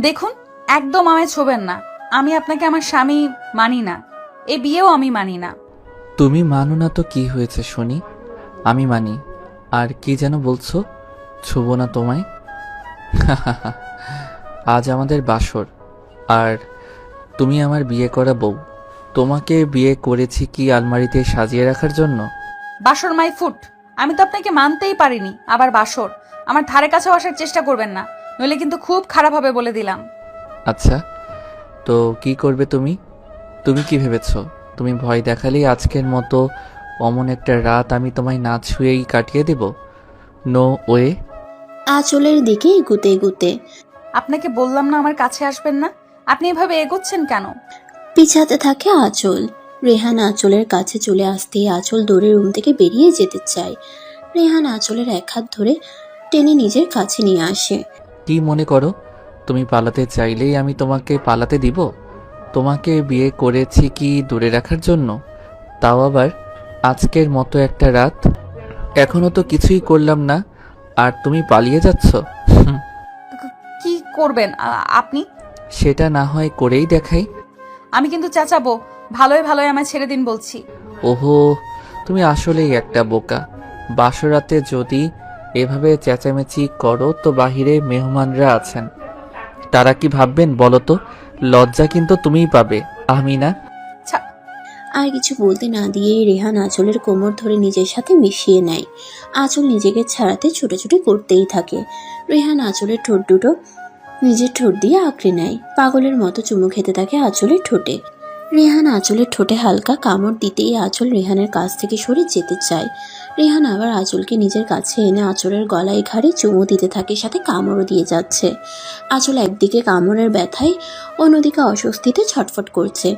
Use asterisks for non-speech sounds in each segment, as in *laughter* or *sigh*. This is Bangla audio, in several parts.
দেখুন একদম আমায় ছোবেন না। আমি আপনাকে আমার স্বামী মানি না। এ বিয়েও আমি মানি না। তুমি মানো না তো কি হয়েছে শুনি আমি মানি। আর কি যেন বলছো? ছুব না তোমায়? *laughs* আজ আমাদের বাসর। আর তুমি আমার বিয়ে করা বউ। তোমাকে বিয়ে করেছি কি আলমারিতে সাজিয়ে রাখার জন্য? বাসর মাই ফুট। আমি তো আপনাকে মানতেই পারিনি আবার বাসর। আমার ধারে কাছেও আসার চেষ্টা করবেন না। নইলে কিন্তু খুব খারাপ হবে বলে দিলাম। আচ্ছা তো কি করবে তুমি? তুমি কি ভেবেছ? তুমি ভয় দেখালেই আজকের মতো অমন একটা রাত আমি তোমায় না ছুঁয়েই কাটিয়ে দেব? নো ওয়ে আঁচলের দিকে এগুতে এগুতে। আপনাকে বললাম না আমার কাছে আসবেন না? আপনি এভাবে এগোচ্ছেন কেন? পিছাতে থাকে আঁচল। রেহান আঁচলের কাছে চলে আসতেই আঁচল দৌড়ে রুম থেকে বেরিয়ে যেতে চায়। রেহান আঁচলের এক হাত ধরে টেনে নিজের কাছে নিয়ে আসে। কি মনে করো? তুমি পালাতে চাইলেই আমি তোমাকে পালাতে দিব। তোমাকে বিয়ে করেছি কি দূরে রাখার জন্য? তাও আবার আজকের মতো একটা রাত। এখনও তো কিছুই করলাম না। আর তুমি পালিয়ে যাচ্ছ? কি করবেন? আ- আপনি? সেটা না হয় করেই দেখাই। আমি কিন্তু চেঁচাবো। ভালোই ভালোই আমায় ছেড়ে দিন বলছি। ওহো তুমি আসলেই একটা বোকা। বাসরাতে যদি এভাবে চেঁচামেচি করো তো বাহিরে মেহমানরা আছেন। তারা কি ভাববেন বলো তো লজ্জা কিন্তু তুমিই পাবে আমি না আর কিছু বলতে না দিয়ে রেহান আঁচলের কোমর ধরে নিজের সাথে মিশিয়ে নেয়। আঁচল নিজেকে ছাড়াতে ছোটাছুটি করতেই থাকে। রেহান আঁচলের ঠোঁট দুটো নিজের ঠোঁট দিয়ে আঁকড়ে নেয়। পাগলের মতো চুমু খেতে থাকে আঁচলের ঠোঁটে। রেহান আঁচলের ঠোঁটে হালকা কামড় দিতেই আঁচল রেহানের কাছ থেকে সরে যেতে চায়। রেহান আবার আঁচলকে নিজের কাছে এনে আঁচলের গলায় ঘাড়ে চুমু দিতে থাকে, সাথে কামড়ও দিয়ে যাচ্ছে। আঁচল একদিকে কামড়ের ব্যথায়, অন্যদিকে অস্বস্তিতে ছটফট করছে।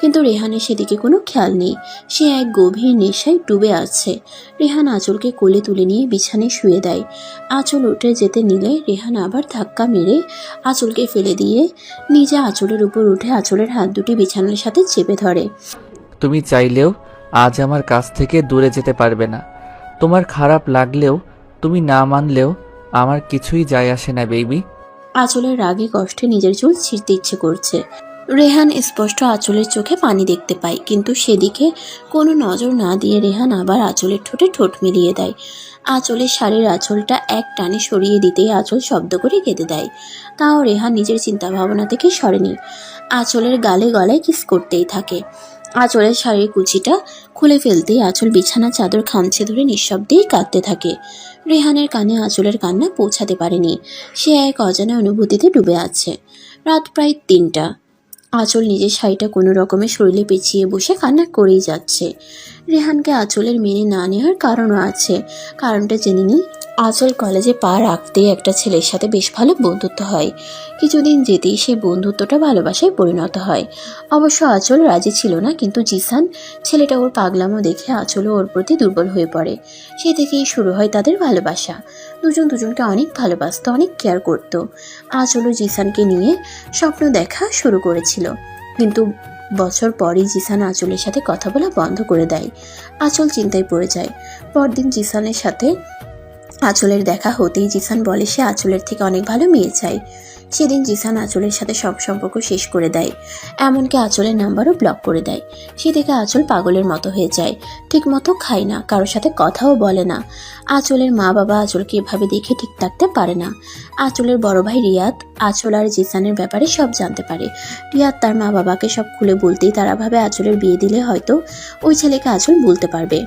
কিন্তু রেহানের সেদিকে কোনো খেয়াল নেই। সে এক গভীর নেশায় ডুবে আছে। রেহান আঁচলকে কোলে তুলে নিয়ে বিছানায় শুয়ে দেয়। আঁচল উঠে যেতে নিলে রেহান আবার ধাক্কা মেরে আঁচলকে ফেলে দিয়ে নিজে আঁচলের উপর উঠে আঁচলের হাত দুটি বিছানার সাথে চেপে ধরে। তুমি চাইলেও আজ আমার কাছ থেকে দূরে যেতে পারবে না। তোমার খারাপ লাগলেও তুমি না মানলেও আমার কিছুই যায় আসে না বেবি। আঁচলের রাগে কষ্টে নিজের চুল ছিঁড়তে ইচ্ছে করছে। রেহান স্পষ্ট আঁচলের চোখে পানি দেখতে পায়, কিন্তু সেদিকে কোনো নজর না দিয়ে রেহান আবার আঁচলের ঠোঁটে ঠোঁট মিলিয়ে দেয়। আঁচলের শাড়ির আঁচলটা এক টানে সরিয়ে দিতেই আঁচল শব্দ করে কেঁদে দেয়। তাও রেহান নিজের চিন্তা ভাবনা থেকে সরেনি। আঁচলের গালে গলায় কিস করতেই থাকে। আঁচলের শাড়ির কুচিটা খুলে ফেলতেই আঁচল বিছানা চাদর খামছে ধরে নিঃশব্দেই কাঁদতে থাকে। রেহানের কানে আঁচলের কান্না পৌঁছাতে পারেনি। সে এক অজানা অনুভূতিতে ডুবে আছে। রাত প্রায় তিনটা। আঁচল নিজের শাড়িটা কোনো রকমে শরীরে পেঁচিয়ে বসে কান্না করেই যাচ্ছে। রেহানকে আঁচলের মেনে না নেওয়ার কারণও আছে। কারণটা জেনে নিই আঁচল কলেজে পা রাখতেই একটা ছেলের সাথে বেশ ভালো বন্ধুত্ব হয়। কিছুদিন যেতেই সেই বন্ধুত্বটা ভালোবাসায় পরিণত হয়। অবশ্য আচল রাজি ছিল না, কিন্তু জিসান ছেলেটা ওর পাগলামো দেখে আঁচলও ওর প্রতি দুর্বল হয়ে পড়ে। সে থেকেই শুরু হয় তাদের ভালোবাসা। দুজন দুজনকে অনেক ভালোবাসতো, অনেক কেয়ার করত। আঁচলও জিসানকে নিয়ে স্বপ্ন দেখা শুরু করেছিল। কিন্তু বছর পরই জিসান আঁচলের সাথে কথা বলা বন্ধ করে দেয়। আঁচল চিন্তায় পড়ে যায়। পরদিন জিসানের সাথে আঁচলের দেখা হতেই জিসান বলে সে আঁচলের থেকে অনেক ভালো মেয়ে চায় সেদিন জিসান আঁচলের সাথে সব সম্পর্ক শেষ করে দেয়, এমনকি আঁচলের নাম্বারও ব্লক করে দেয়। সে থেকে আঁচল পাগলের মতো হয়ে যায় ঠিক মতো খায় না, কারোর সাথে কথাও বলে না। আঁচলের মা বাবা আঁচলকে এভাবে দেখে ঠিক থাকতে পারে না। আঁচলের বড় ভাই রিয়াদ, আঁচল আর জিসানের ব্যাপারে সব জানতে পারে। রিয়াদ তার মা বাবাকে সব খুলে বলতেই তারা ভাবে আঁচলের বিয়ে দিলে হয়তো ওই ছেলেকে আঁচল বলতে পারবে।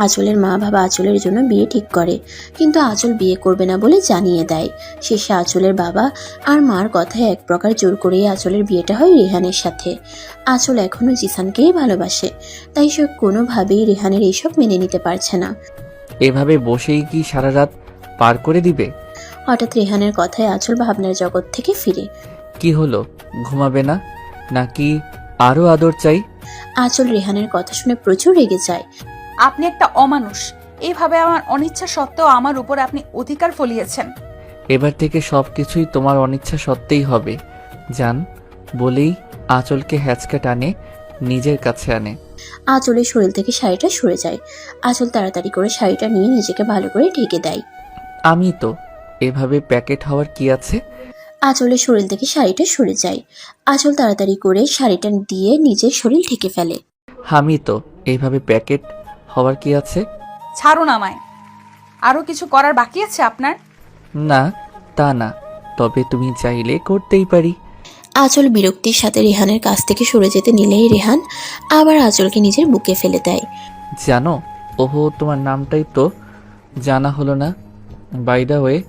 আঁচলের মা বাবা আঁচলের জন্য বিয়ে ঠিক করে। কিন্তু আঁচল বিয়ে করবে না বলে জানিয়ে দেয়। শেষে আঁচলের বাবা আর মার কথায় এক প্রকার জোর করেই আঁচলের বিয়েটা হয় রেহানের সাথে। আঁচল এখনও জিসানকেই ভালোবাসে তাই সে কোনোভাবেই রেহানের এইসব মেনে নিতে পারছে না। এভাবে বসেই কি সারা রাত পার করে দিবে? হঠাৎ রেহানের কথায় আঁচল ভাবনার জগৎ থেকে ফিরে। কি হলো? ঘুমাবে না? নাকি আরও আদর চাই? আঁচল রেহানের কথা শুনে প্রচুর রেগে যায়। আপনি একটা অমানুষ। এইভাবে আমার অনিচ্ছা সত্ত্বেও আমার উপর আপনি অধিকার ফলিয়েছেন। এবার থেকে সব কিছুই তোমার অনিচ্ছা সত্ত্বেই হবে। জান বলেই আঁচলকে হ্যাচকা টানে নিজের কাছে আনে। আঁচলের শরীর থেকে শাড়িটা সরে যায়। আঁচল তাড়াতাড়ি করে শাড়িটা নিয়ে নিজেকে ভালো করে ঢেকে দেয়। আমি তো এভাবে প্যাকেট হওয়ার কি আছে? আঁচলের শরীর থেকে শাড়িটা সরে যায়। আঁচল তাড়াতাড়ি করে শাড়িটা দিয়ে নিজের শরীর ঢেকে ফেলে। আমি তো এইভাবে প্যাকেট হওয়ার কি আছে? ছাড়ুন আমায়। আরও কিছু করার বাকি আছে আপনার? না তা না। তবে তুমি চাইলে করতেই পারি। আঁচল বিরক্তির সাথে রেহানের কাছ থেকে সরে যেতে নিলেই রেহান আবার আঁচলকে নিজের বুকে ফেলে দেয়। জানো ওহো তোমার নামটাই তো জানা হলো না। বাই দ্য ওয়ে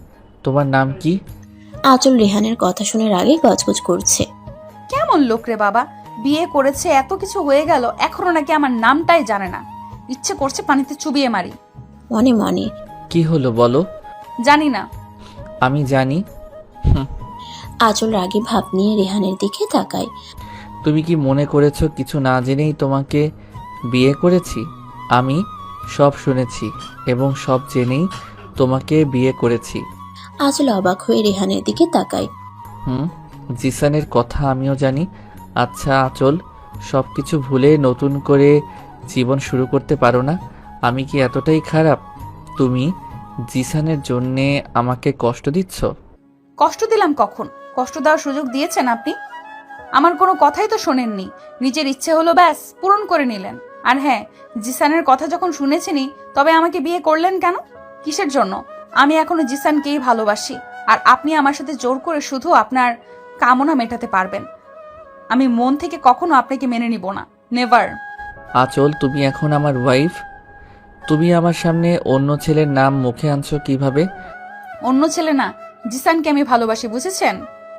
তোমার নাম কি? আঁচল রেহানের কথা শোনার আগে গজগজ করছে। কেমন লোক রে বাবা বিয়ে করেছে এত কিছু হয়ে গেল এখনও নাকি আমার নামটাই জানে না। ইচ্ছে করছে পানিতে চুবিয়ে মারি। মনে মনে। কি হলো বলো? জানি না। আমি জানি। আঁচল রাগে ভাব নিয়ে রেহানের দিকে তাকায়। তুমি কি মনে করেছ কিছু না জেনেই তোমাকে বিয়ে করেছি? আমি সব শুনেছি এবং সব জেনেই তোমাকে বিয়ে করেছি। আঁচল অবাক হয়ে রেহানের দিকে তাকায়। হুম জিসানের কথা আমিও জানি। আচ্ছা আচল সব কিছু ভুলে নতুন করে জীবন শুরু করতে পারো না? আমি কি এতটাই খারাপ? তুমি জিসানের জন্যে আমাকে কষ্ট দিচ্ছ? কষ্ট দিলাম কখন? কষ্ট দেওয়ার সুযোগ দিয়েছেন আপনি? আমার কোনো কথাই তো শোনেননি। নিজের ইচ্ছে হলো ব্যাস, পূরণ করে নিলেন। আর হ্যাঁ জিসানের কথা যখন শুনেছিনি, তবে আমাকে বিয়ে করলেন কেন? কিসের জন্য? আমি এখনও জিসানকেই ভালোবাসি। আর আপনি আমার সাথে জোর করে শুধু আপনার কামনা মেটাতে পারবেন। আমি মন থেকে কখনো আপনাকে মেনে নিব না। নেভার। আচল তুমি এখন আমার ওয়াইফ তুমি আমার সামনে অন্য ছেলের নাম মুখে আনছো কীভাবে? অন্য ছেলে না জিসানকে আমি ভালোবাসি বুঝেছেন?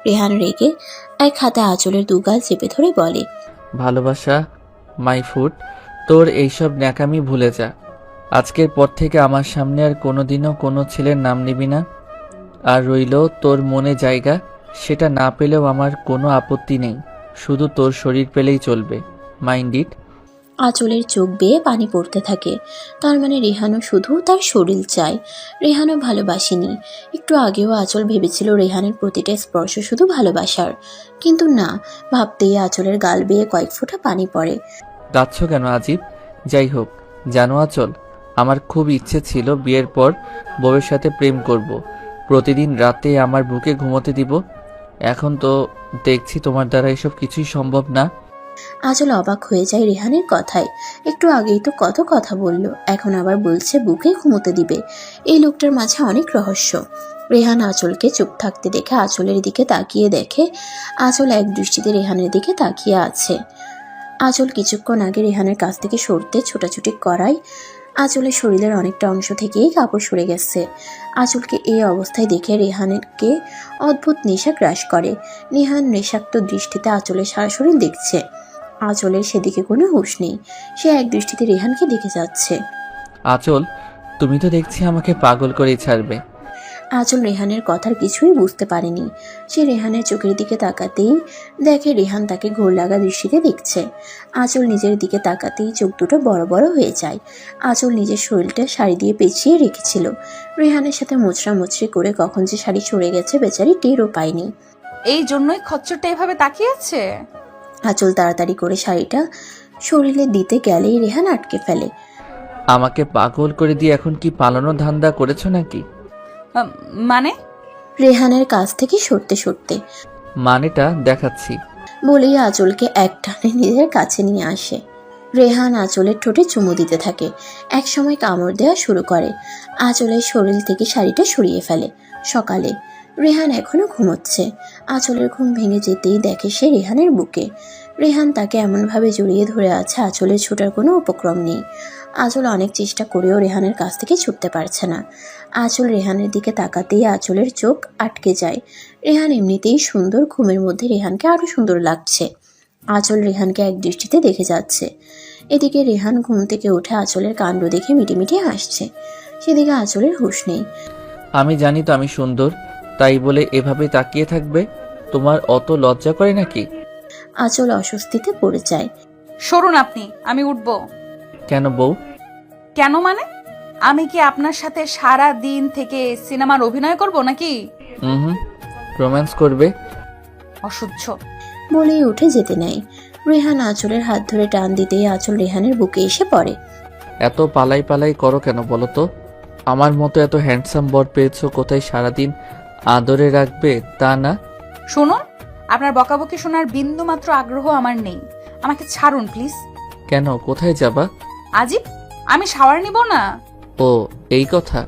রেহান রেগে এক হাতে আঁচলের দুগাল চেপে ধরে বলে ভালোবাসা মাই ফুড তোর এইসব ন্যাকামি ভুলে যা। আজকের পর থেকে আমার সামনে আর কোনোদিনও কোনো ছেলের নাম নিবি না। আর রইল তোর মনে জায়গা সেটা না পেলেও আমার কোনো আপত্তি নেই। শুধু তোর শরীর পেলেই চলবে। মাইন্ড ইট আঁচলের চোখ বেয়ে পানি পড়তে থাকে। তার মানে রেহানও শুধু তার শরীর চায়। রেহানও ভালোবাসেনি। একটু আগেও আঁচল ভেবেছিল রেহানের প্রতিটা স্পর্শ শুধু ভালোবাসার। কিন্তু না, ভাবতেই আঁচলের গাল বেয়ে কয়েক ফোঁটা পানি পড়ে। যাচ্ছ কেন আজিব? যাই হোক, জানো আঁচল, আমার খুব ইচ্ছে ছিল বিয়ের পর বউয়ের সাথে প্রেম করব। প্রতিদিন রাতে আমার বুকে ঘুমোতে দিব। এখন তো দেখছি তোমার দ্বারা এসব কিছুই সম্ভব না। আঁচল অবাক হয়ে যায় রেহানের কথায়। একটু আগেই তো কত কথা বলল। এখন আবার বলছে বুকে ঘুমোতে দিবে। এই লোকটার মাঝে অনেক রহস্য। রেহান আচলকে চুপ থাকতে দেখে আঁচলের দিকে তাকিয়ে দেখে, আঁচল এক দৃষ্টিতে রেহানের দিকে তাকিয়ে আছে। আঁচল কিছুক্ষণ আগে রেহানের কাছ থেকে সরতে ছোটাছুটি করায় আঁচলের শরীরের অনেকটা অংশ থেকেই কাপড় সরে গেছে। আঁচলকে এই অবস্থায় দেখে রেহানকে অদ্ভুত নেশা গ্রাস করে। নেহান নেশাক্ত দৃষ্টিতে আঁচলের সারা দেখছে। আঁচলের সেদিকে কোনো হুঁশ নেই। সে এক দৃষ্টিতে রেহানকে দেখে যাচ্ছে। আঁচল, তুমি তো দেখছি আমাকে পাগল করেই ছাড়বে। আঁচল রেহানের কথার কিছুই বুঝতে পারেনি। সে রেহানের চোখের দিকে তাকাতেই দেখে রেহান তাকে ঘোর লাগা দৃষ্টিতে দেখছে। আঁচল নিজের দিকে তাকাতেই চোখ দুটো বড় বড় হয়ে যায়। আঁচল নিজের শরীরটা শাড়ি দিয়ে পেঁচিয়ে রেখেছিল। রেহানের সাথে মোচড়া মুচড়ি করে কখন যে শাড়ি সরে গেছে বেচারি টেরও পায়নি। এই জন্যই খচ্চরটা এভাবে তাকিয়ে আছে? আঁচল তাড়াতাড়ি করে শাড়িটা শরীরে দিতে গেলেই রেহান আটকে ফেলে। আমাকে পাগল করে দিয়ে এখন কি পালানো ধান্দা করেছ নাকি? মানে? রেহানের কাছ থেকে সরতে সরতে। মানেটা দেখাচ্ছি। বলেই আঁচলকে এক টানে নিজের কাছে নিয়ে আসে। রেহান আঁচলের ঠোঁটে চুমু দিতে থাকে। একসময় কামড় দেওয়া শুরু করে। আঁচলের শরীর থেকে শাড়িটা সরিয়ে ফেলে। সকালে রেহান এখনও ঘুমোচ্ছে। আঁচলের ঘুম ভেঙে যেতেই দেখে সে রেহানের বুকে। রেহান তাকে এমনভাবে জড়িয়ে ধরে আছে আঁচলের ছোটার কোনো উপক্রম নেই। আঁচল অনেক চেষ্টা করেও রেহানের কাছ থেকে ছুটতে পারছে না। আঁচল রেহানের দিকে তাকাতেই আঁচলের চোখ আটকে যায়। রেহান এমনিতেই সুন্দর ঘুমের মধ্যে রেহানকে আরও সুন্দর লাগছে। আঁচল রেহানকে এক দৃষ্টিতে দেখে যাচ্ছে। এদিকে রেহান ঘুম থেকে উঠে আঁচলের কাণ্ড দেখে মিটিমিটি হাসছে। সেদিকে আঁচলের হুঁশ নেই। আমি জানি তো আমি সুন্দর তাই বলে এভাবে তাকিয়ে থাকবে? তোমার অত লজ্জা করে নাকি? আঁচল অস্বস্তিতে পড়ে যায়। সরুন আপনি আমি উঠব। কেন বউ? কেন মানে? আমি কি আপনার সাথে সারা দিন থেকে সিনেমার অভিনয় করব নাকি? হুম রোম্যান্স করবে। বলেই অসহ্য উঠে যেতে নেয়। রেহান আঁচলের হাত ধরে টান দিতেই আঁচল রেহানের বুকে এসে পড়ে। এত পালাই পালাই করো কেন বলো তো? আমার মতো এত হ্যান্ডসাম বর পেয়েছ কোথায় সারাদিন? আদরে রাখবে তা না? শুনুন আপনার বকাবকি শোনার বিন্দু মাত্র আগ্রহ আমার নেই। আমাকে ছাড়ুন প্লিজ। কেন কোথায় যাবা? আজিব আমি শাওয়ার নিব না? ও এই কথা?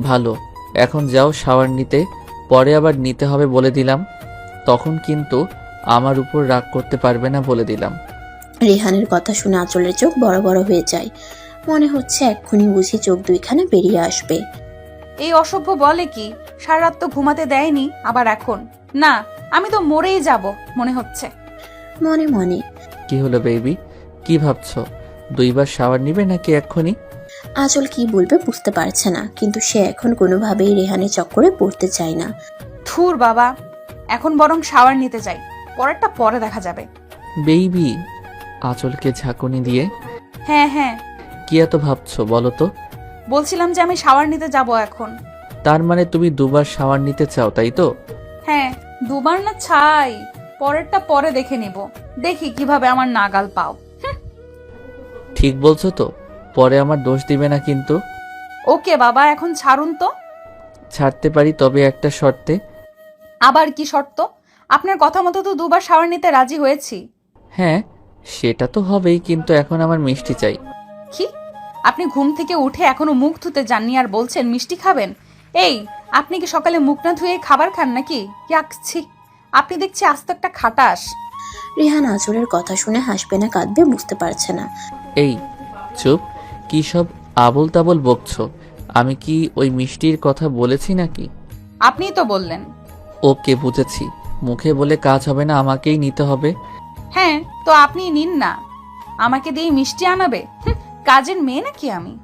ভালো এখন যাও শাওয়ার নিতে পরে আবার নিতে হবে বলে দিলাম। তখন কিন্তু আমার উপর রাগ করতে পারবে না বলে দিলাম। রেহানের কথা শুনে আঁচলের চোখ বড় বড় হয়ে যায়। মনে হচ্ছে এক্ষুনি বুঝি চোখ দুইখানে বেরিয়ে আসবে। এই অসভ্য বলে কি? সারা রাত তো ঘুমাতে দেয়নি আবার এখন? না আমি তো মরেই যাব মনে হচ্ছে। মনে মনে। কি হলো বেবি কি ভাবছ? দুইবার শাওয়ার নিবে নাকি এক্ষুনি? আঁচল কি বলবে বুঝতে পারছে না কিন্তু সে এখন কোনোভাবেই রেহানের চক্করে পড়তে চায় না। থুর বাবা এখন বরং শাওয়ার নিতে যাই পরেরটা পরে দেখা যাবে। বেবি আঁচলকে ঝাঁকুনি দিয়ে। হ্যাঁ হ্যাঁ। কি এত ভাবছ বলো তো? বলছিলাম যে আমি শাওয়ার নিতে যাব এখন। তার মানে তুমি দুবার শাওয়ার নিতে চাও তাই তো? হ্যাঁ দুবার না ছাই পরেরটা পরে দেখে নিব। দেখি কীভাবে আমার নাগাল পাও। ঠিক বলছো তো? পরে আমার দোষ দিবে না কিন্তু। ওকে বাবা এখন ছাড়ুন তো। ছাড়তে পারি তবে একটা শর্তে। আবার কি শর্ত? আপনার কথা মতো তো দুবার শাওয়ার নিতে রাজি হয়েছি। হ্যাঁ সেটা তো হবেই কিন্তু এখন আমার মিষ্টি চাই। কি? আপনি ঘুম থেকে উঠে এখনও মুখ ধুতে যাননি আর বলছেন মিষ্টি খাবেন? এই আপনি কি সকালে মুখ না ধুয়ে খাবার খান নাকি? ইয়াকছি আপনি দেখছি আস্ত একটা খাটাস। রেহান আঁচলের কথা শুনে হাসবে না কাঁদবে বুঝতে পারছে না। এই চুপ কি সব আবল তাবল বকছো? আমি কি ওই মিষ্টির কথা বলেছি নাকি? আপনিই তো বললেন। ওকে বুঝেছি মুখে বলে কাজ হবে না আমাকেই নিতে হবে। হ্যাঁ তো আপনি নিন না। আমাকে দিয়ে মিষ্টি আনাবে? হুঁ, কাজের মেয়ে নাকি আমি?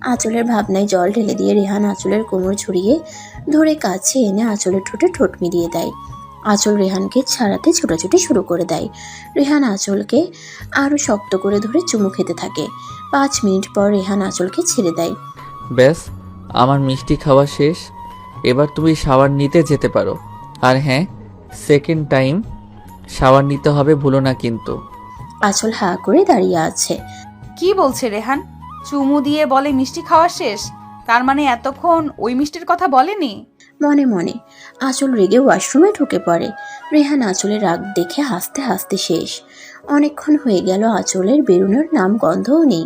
আঁচলের ভাবনায় জল ঢেলে দিয়ে রেহান আঁচলের কোমর ছড়িয়ে ধরে কাছে এনে আঁচলের ঠোঁটে ঠোঁট মিলিয়ে দেয়। আঁচল রেহানকে ছাড়াতে ছোটাছুটি শুরু করে দেয়। রেহান আঁচলকে আরও শক্ত করে ধরে চুমু খেতে থাকে। পাঁচ মিনিট পর রেহান আঁচলকে ছেড়ে দেয়। ব্যাস আমার মিষ্টি খাওয়া শেষ। এবার তুমি শাওয়ার নিতে যেতে পারো। আর হ্যাঁ সেকেন্ড টাইম শাওয়ার নিতে হবে ভুলো না কিন্তু। আঁচল হা করে দাঁড়িয়ে আছে। কি বলছে রেহান? চুমু দিয়ে বলে মিষ্টি খাওয়া শেষ? তার মানে এতক্ষণ ওই মিষ্টির কথা বলেনি? মনে মনে। আঁচল রেগে ওয়াশরুমে ঢুকে পড়ে। রেহান আঁচলের রাগ দেখে হাসতে হাসতে শেষ। অনেকক্ষণ হয়ে গেল আঁচলের বেরোনোর নাম গন্ধও নেই।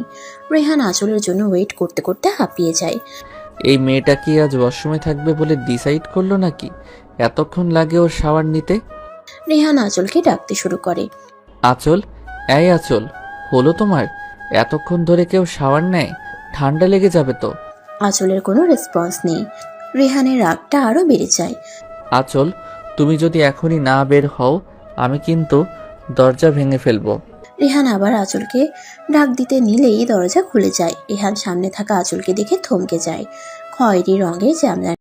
রেহান আঁচলের জন্য ওয়েট করতে করতে হাঁপিয়ে যায়। এই মেয়েটা কি আজ ওয়াশরুমে থাকবে বলে ডিসাইড করল নাকি? এতক্ষণ লাগে ওর শাওয়ার নিতে? রেহান আঁচলকে ডাকতে শুরু করে। আঁচল? এই আঁচল হলো তোমার? এতক্ষণ ধরে কেউ শাওয়ার নেয়? ঠান্ডা লেগে যাবে তো। আঁচলের কোনো রেসপন্স নেই। রেহানের রাগটা আরও বেড়ে যায়। আচল তুমি যদি এখনই না বের হও আমি কিন্তু দরজা ভেঙে ফেলব। রেহান আবার আঁচলকে ডাক দিতে নিলেই দরজা খুলে যায়। রেহান সামনে থাকা আঁচলকে দেখে থমকে যায়। খয়েরি রঙের জামদানি